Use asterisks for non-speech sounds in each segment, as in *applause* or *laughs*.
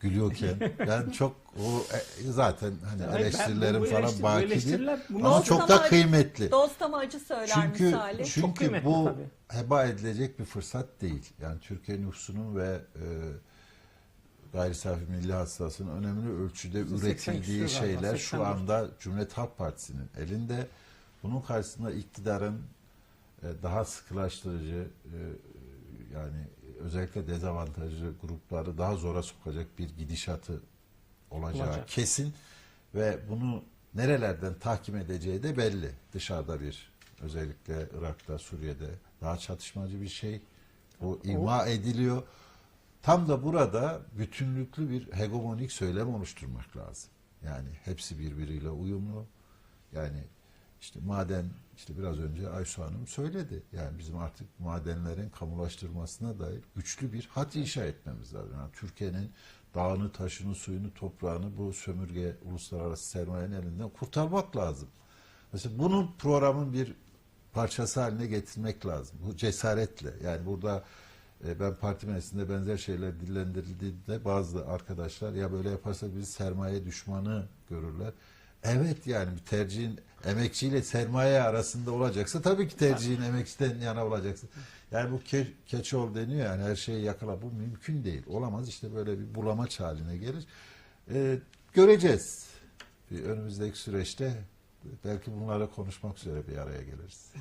gülüyorken *laughs* yani çok o e, zaten hani Hayır, ben- eleştirilerim bu falan bu baki değil eleştiriler- ama çok da acı- kıymetli. Dostama acı söyler Çünkü misali. Çok çünkü kıymetli bu tabii. heba edilecek bir fırsat değil. Yani Türkiye nüfusunun ve e, gayri safi milli hasılasının önemli ölçüde 80 üretildiği küsur şeyler şu 84. anda Cumhuriyet Halk Partisi'nin elinde. Bunun karşısında iktidarın e, daha sıkılaştırıcı e, yani özellikle dezavantajlı grupları daha zora sokacak bir gidişatı olacağı Olacak. kesin ve bunu nerelerden tahkim edeceği de belli. Dışarıda bir özellikle Irak'ta, Suriye'de daha çatışmacı bir şey. Bu ima ediliyor. Tam da burada bütünlüklü bir hegemonik söylem oluşturmak lazım. Yani hepsi birbiriyle uyumlu. Yani işte maden işte biraz önce Aysu Hanım söyledi. Yani bizim artık madenlerin kamulaştırmasına dair güçlü bir hat inşa etmemiz lazım. Yani Türkiye'nin dağını, taşını, suyunu, toprağını bu sömürge uluslararası sermayenin elinden kurtarmak lazım. Mesela bunun programın bir parçası haline getirmek lazım. Bu cesaretle. Yani burada e, ben parti meclisinde benzer şeyler dillendirildiğinde bazı arkadaşlar ya böyle yaparsak bizi sermaye düşmanı görürler. Evet yani bir tercihin emekçiyle sermaye arasında olacaksa tabii ki tercihin emekçiden yana olacaksın. Yani bu ke keçol deniyor yani her şeyi yakala bu mümkün değil. Olamaz işte böyle bir bulamaç haline gelir. E, göreceğiz. Bir önümüzdeki süreçte belki bunları konuşmak üzere bir araya geliriz.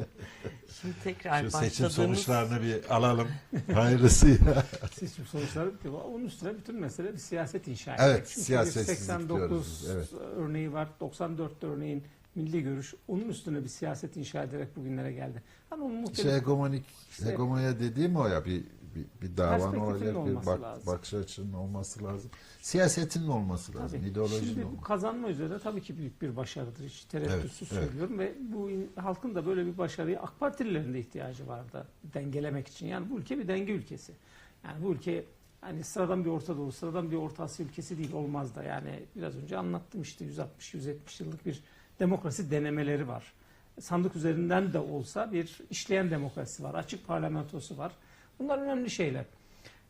*laughs* Şimdi tekrar Şu seçim başladığımız sonuçlarını bir alalım. Hayırlısıyla. *laughs* Seçim sonuçları bitti. Onun üstüne bütün mesele bir siyaset inşa Evet, etmek. Çünkü bir siyasetsizlik 89 diyoruz biz, evet. örneği var, 94 örneğin milli görüş. Onun üstüne bir siyaset inşa ederek bugünlere geldi. Hani onun muhtelif İşte hegemonik, İşte- hegemonya dediğim o ya bir bir, bir davan olacak, bir bak, lazım. bakış açının olması lazım. Siyasetin olması lazım, Tabii. ideolojinin Şimdi bu olması kazanma üzerine tabii ki büyük bir başarıdır. Hiç tereddütsüz Evet, evet. söylüyorum ve bu halkın da böyle bir başarıya AK Partililerin de ihtiyacı vardı dengelemek için. Yani bu ülke bir denge ülkesi. Yani bu ülke hani sıradan bir Orta Doğu, sıradan bir Orta Asya ülkesi değil olmaz da. Yani biraz önce anlattım işte 160-170 yıllık bir demokrasi denemeleri var. Sandık üzerinden de olsa bir işleyen demokrasi var, açık parlamentosu var. Bunlar önemli şeyler.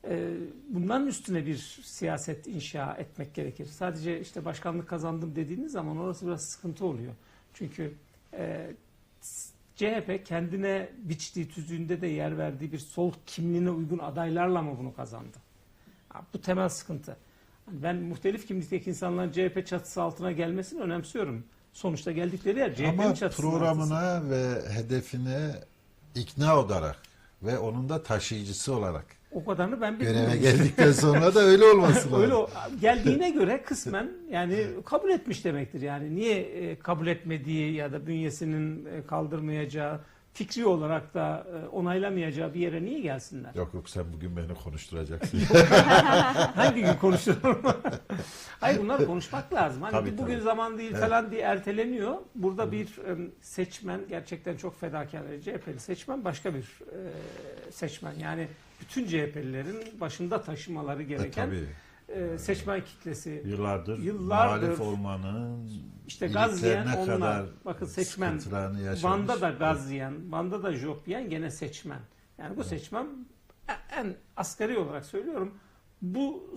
Ee, Bunların üstüne bir siyaset inşa etmek gerekir. Sadece işte başkanlık kazandım dediğiniz zaman orası biraz sıkıntı oluyor. Çünkü e, CHP kendine biçtiği tüzüğünde de yer verdiği bir sol kimliğine uygun adaylarla mı bunu kazandı? Bu temel sıkıntı. Hani Ben muhtelif kimlikteki insanların CHP çatısı altına gelmesini önemsiyorum. Sonuçta geldikleri yer CHP'nin Ama çatısının altısı. programına ve hedefine ikna olarak ve onun da taşıyıcısı olarak O kadarını ben göreve bilmiyorum. geldikten sonra da öyle olması *laughs* lazım. Öyle geldiğine göre kısmen yani kabul etmiş demektir. Yani niye e, kabul etmediği ya da bünyesinin e, kaldırmayacağı, fikri olarak da e, onaylamayacağı bir yere niye gelsinler? Yok yok sen bugün beni konuşturacaksın. *laughs* Hangi gün konuşurum? *laughs* Hayır bunlar konuşmak lazım. Hani Tabii, bugün tabii. zaman değil Evet. falan diye erteleniyor. Burada bir e, seçmen gerçekten çok fedakar CHP'li seçmen başka bir e, seçmen. Yani bütün CHP'lilerin başında taşımaları e, gereken tabii. E, seçmen kitlesi. Yıllardır, Yıllardır muhalif olmanın İşte gaz yiyen onlar. kadar Bakın seçmen. Van'da da gaz yiyen, Van'da da jop yiyen gene seçmen. Yani bu seçmen en asgari olarak söylüyorum bu